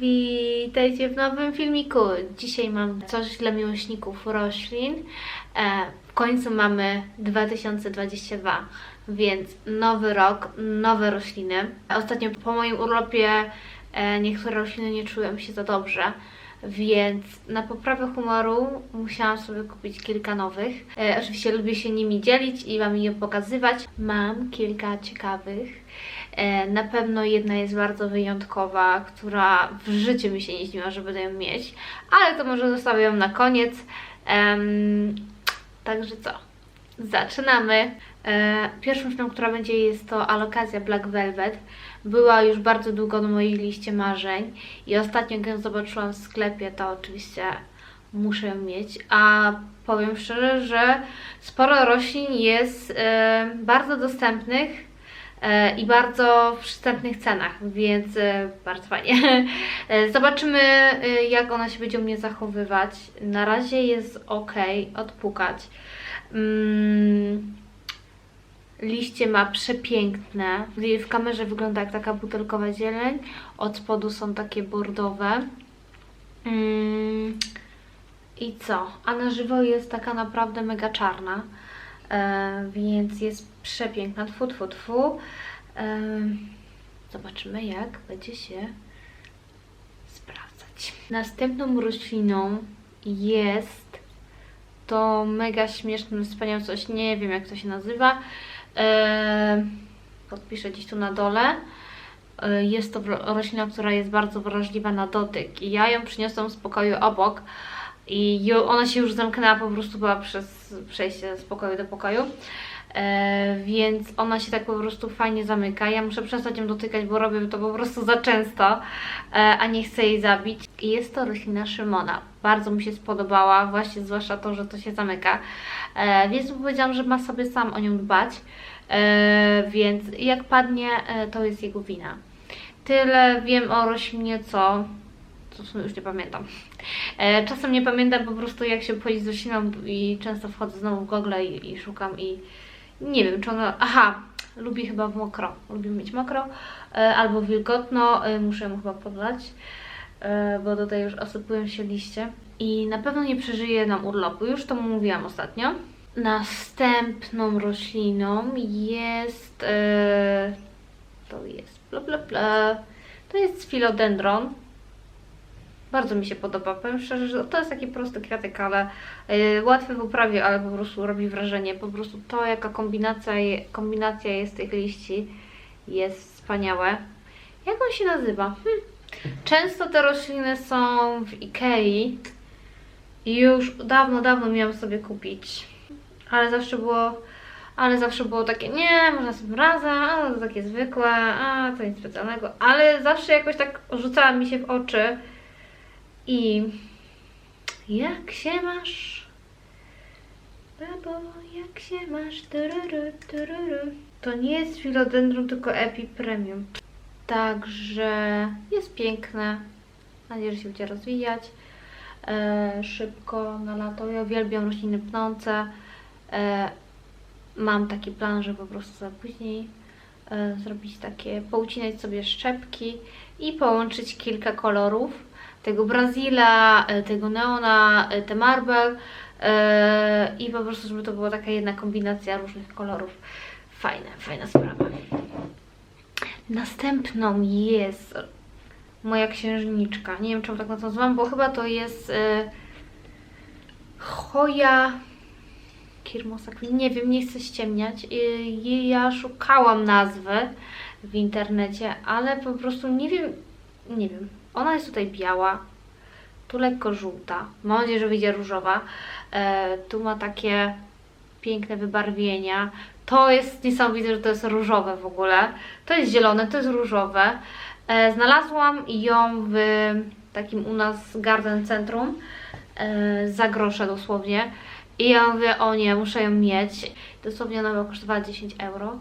Witajcie w nowym filmiku. Dzisiaj mam coś dla miłośników roślin. E, w końcu mamy 2022, więc nowy rok, nowe rośliny. Ostatnio po moim urlopie e, niektóre rośliny nie czułem się za dobrze. Więc na poprawę humoru musiałam sobie kupić kilka nowych. E, oczywiście lubię się nimi dzielić i Wam je pokazywać. Mam kilka ciekawych. E, na pewno jedna jest bardzo wyjątkowa, która w życiu mi się nie śniła, że będę ją mieć, ale to może zostawię ją na koniec. Em, także co? Zaczynamy. E, pierwszą rzeczą, która będzie jest to alokazja Black Velvet. Była już bardzo długo na mojej liście marzeń i ostatnio jak ją zobaczyłam w sklepie, to oczywiście muszę ją mieć. A powiem szczerze, że sporo roślin jest e, bardzo dostępnych i bardzo w przystępnych cenach, więc e, bardzo fajnie. E, Zobaczymy, e, jak ona się będzie u mnie zachowywać. Na razie jest ok, odpukać. Mm, liście ma przepiękne. W kamerze wygląda jak taka butelkowa zieleń. Od spodu są takie bordowe. Mm, I co? A na żywo jest taka naprawdę mega czarna. E, więc jest przepiękna. Tfu, tfu, tfu. Zobaczymy, jak będzie się sprawdzać. Następną rośliną jest to mega śmieszne, wspaniałe coś. Nie wiem, jak to się nazywa. Podpiszę gdzieś tu na dole. Jest to roślina, która jest bardzo wrażliwa na dotyk. I ja ją przyniosłam z pokoju obok. I ona się już zamknęła, po prostu była przez przejście z pokoju do pokoju. E, więc ona się tak po prostu fajnie zamyka. Ja muszę przestać ją dotykać, bo robię to po prostu za często, e, a nie chcę jej zabić. I jest to roślina Szymona. Bardzo mi się spodobała, właśnie zwłaszcza to, że to się zamyka. E, więc powiedziałam, że ma sobie sam o nią dbać. E, więc jak padnie, e, to jest jego wina. Tyle wiem o roślinie, co to już nie pamiętam. E, czasem nie pamiętam po prostu jak się obchodzi z rośliną i często wchodzę znowu w Google i, i szukam i nie wiem czy ona... Aha, lubi chyba w mokro. Lubi mieć mokro e, albo wilgotno. E, muszę ją chyba podlać, e, bo tutaj już osypują się liście. I na pewno nie przeżyje nam urlopu. Już to mówiłam ostatnio. Następną rośliną jest... To jest... Bla, bla, bla. To jest philodendron. Bardzo mi się podoba. Powiem szczerze, że to jest taki prosty kwiatek, ale yy, łatwy w uprawie, ale po prostu robi wrażenie. Po prostu to, jaka kombinacja, kombinacja jest tych liści, jest wspaniałe. Jak on się nazywa? Hm. Często te rośliny są w Ikei i już dawno, dawno miałam sobie kupić. Ale zawsze było, ale zawsze było takie, nie, można sobie razem, a to takie zwykłe, a to nic specjalnego. Ale zawsze jakoś tak rzucała mi się w oczy i jak się masz? Babo, jak się masz? Tururu, tururu. To nie jest philodendron, tylko Epi Premium. Także jest piękne. Mam nadzieję, że się będzie rozwijać e, szybko na lato. Ja uwielbiam rośliny pnące. E, mam taki plan, że po prostu za później e, zrobić takie, poucinać sobie szczepki i połączyć kilka kolorów. Tego Brazila, e, tego Neona, e, te Marble e, i po prostu, żeby to była taka jedna kombinacja różnych kolorów. Fajne, fajna sprawa. Następną jest moja księżniczka. Nie wiem, czemu tak nazwałam, bo chyba to jest Hoja Kirmosa Queen. Nie wiem, nie chcę ściemniać. Ja szukałam nazwy w internecie, ale po prostu nie wiem, nie wiem. Ona jest tutaj biała, tu lekko żółta. Mam nadzieję, że wyjdzie różowa. E, tu ma takie piękne wybarwienia. To jest niesamowite, że to jest różowe w ogóle. To jest zielone, to jest różowe. E, znalazłam ją w takim u nas garden centrum e, za grosze dosłownie. I ja mówię, o nie, muszę ją mieć. Dosłownie ona była kosztowała 10 euro.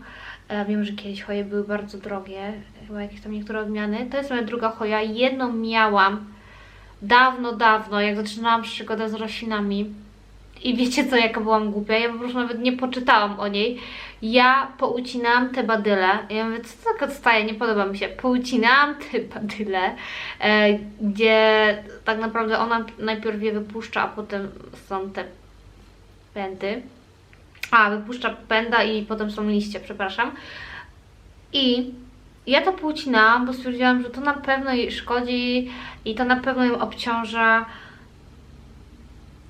Wiem, że kiedyś hoje były bardzo drogie, chyba jakieś tam niektóre odmiany. To jest moja druga hoja. Jedną miałam dawno, dawno, jak zaczynałam przygodę z roślinami. I wiecie co, jaka byłam głupia? Ja po prostu nawet nie poczytałam o niej. Ja poucinałam te badyle. Ja mówię, co tak odstaje, nie podoba mi się. Poucinałam te badyle, e, gdzie tak naprawdę ona najpierw je wypuszcza, a potem są te pędy. A, wypuszcza pęda i potem są liście, przepraszam. I ja to poucinałam, bo stwierdziłam, że to na pewno jej szkodzi i to na pewno ją obciąża.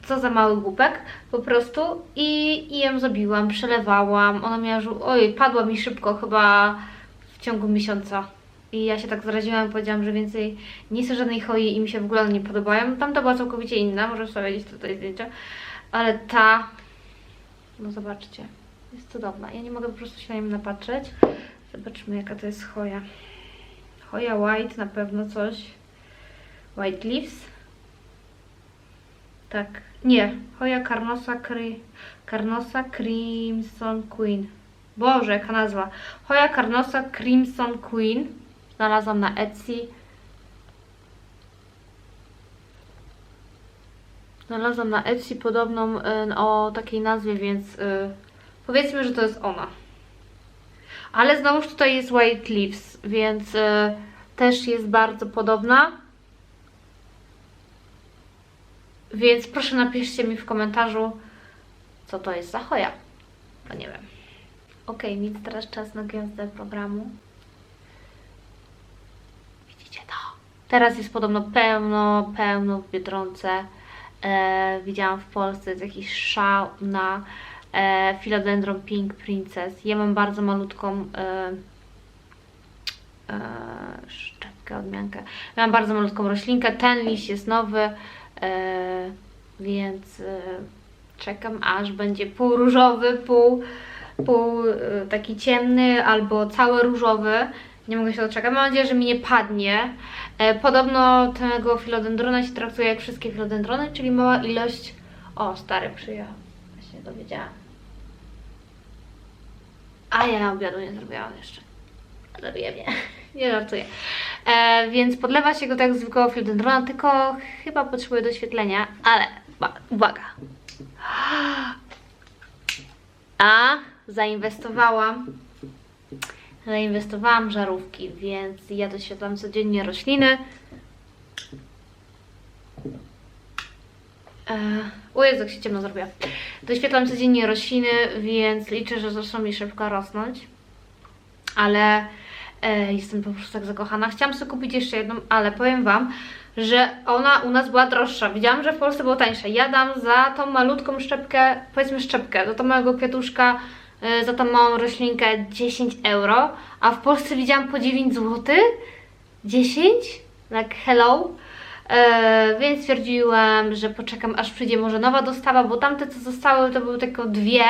Co za mały głupek, po prostu. I, i ją zabiłam, przelewałam. Ona miała żół... Oj, padła mi szybko, chyba w ciągu miesiąca. I ja się tak zaraziłam, powiedziałam, że więcej nie chcę żadnej choi i mi się w ogóle nie podobają. Tamta była całkowicie inna, może sobie widzieć tutaj zdjęcia. Ale ta, no zobaczcie, jest cudowna. Ja nie mogę po prostu się na nią napatrzeć. Zobaczmy jaka to jest choja. Choja white, na pewno coś. White leaves. Tak. Nie. Choja Carnosa, Cri... Carnosa Crimson Queen. Boże, jaka nazwa. Choja Carnosa Crimson Queen. Znalazłam na Etsy. Znalazłam na Etsy podobną y, o takiej nazwie, więc y, powiedzmy, że to jest ona. Ale znowuż tutaj jest White Leaves, więc y, też jest bardzo podobna. Więc proszę napiszcie mi w komentarzu, co to jest za choja. To nie wiem. Ok, więc teraz czas na gwiazdę programu. Widzicie to? Teraz jest podobno pełno, pełno w Biedronce. E, widziałam w Polsce jest jakiś szał na e, Philodendron Pink Princess. Ja mam bardzo malutką e, e, szczepkę, odmiankę. Ja mam bardzo malutką roślinkę. Ten liść jest nowy, e, więc e, czekam aż będzie pół różowy, pół, pół e, taki ciemny albo cały różowy. Nie mogę się doczekać. Mam nadzieję, że mi nie padnie. E, podobno tego filodendrona się traktuje jak wszystkie filodendrony, czyli mała ilość. O, stary przyjechał. Właśnie dowiedziałam. A ja obiadu nie zrobiłam jeszcze. Zabije mnie. Nie żartuję. E, więc podlewa się go tak zwykłego filodendrona, tylko chyba potrzebuje doświetlenia, ale uwaga. A zainwestowałam zainwestowałam w żarówki, więc ja doświetlam codziennie rośliny. E, o Jezu, jak się ciemno zrobiła. Doświetlam codziennie rośliny, więc liczę, że zaczną mi szybko rosnąć. Ale e, jestem po prostu tak zakochana. Chciałam sobie kupić jeszcze jedną, ale powiem Wam, że ona u nas była droższa. Widziałam, że w Polsce było tańsze. Ja dam za tą malutką szczepkę, powiedzmy szczepkę, do tego małego kwiatuszka, za tą małą roślinkę 10 euro, a w Polsce widziałam po 9 zł. 10? Like hello. E, więc stwierdziłam, że poczekam aż przyjdzie może nowa dostawa, bo tamte co zostały to były tylko dwie,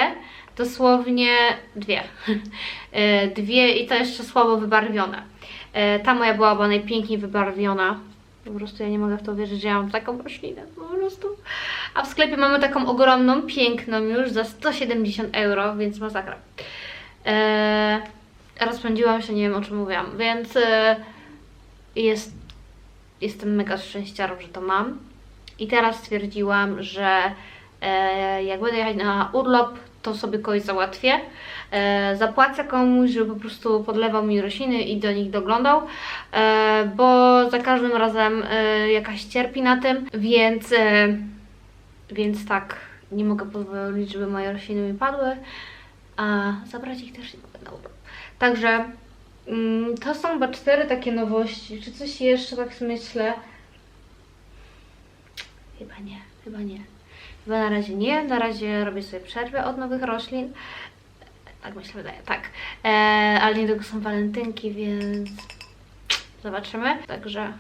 dosłownie dwie. E, dwie i to jeszcze słabo wybarwione. E, ta moja była, była najpiękniej wybarwiona. Po prostu ja nie mogę w to wierzyć, że ja mam taką roślinę, po prostu. A w sklepie mamy taką ogromną, piękną już za 170 euro, więc masakra. E, rozpędziłam się, nie wiem o czym mówiłam, więc e, jest, jestem mega szczęściarą, że to mam. I teraz stwierdziłam, że e, jak będę jechać na urlop, to sobie kogoś załatwię. E, zapłacę komuś, żeby po prostu podlewał mi rośliny i do nich doglądał, e, bo za każdym razem e, jakaś cierpi na tym, więc, e, więc tak, nie mogę pozwolić, żeby moje rośliny mi padły, a zabrać ich też nie mogę na. Także mm, to są chyba cztery takie nowości. Czy coś jeszcze tak myślę? Chyba nie, chyba nie. Chyba na razie nie, na razie robię sobie przerwę od nowych roślin. Tak myślę, wydaje, tak. E, ale niedługo są walentynki, więc zobaczymy. Także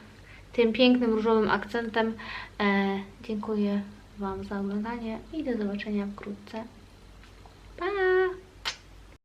tym pięknym różowym akcentem e, dziękuję Wam za oglądanie i do zobaczenia wkrótce. Pa!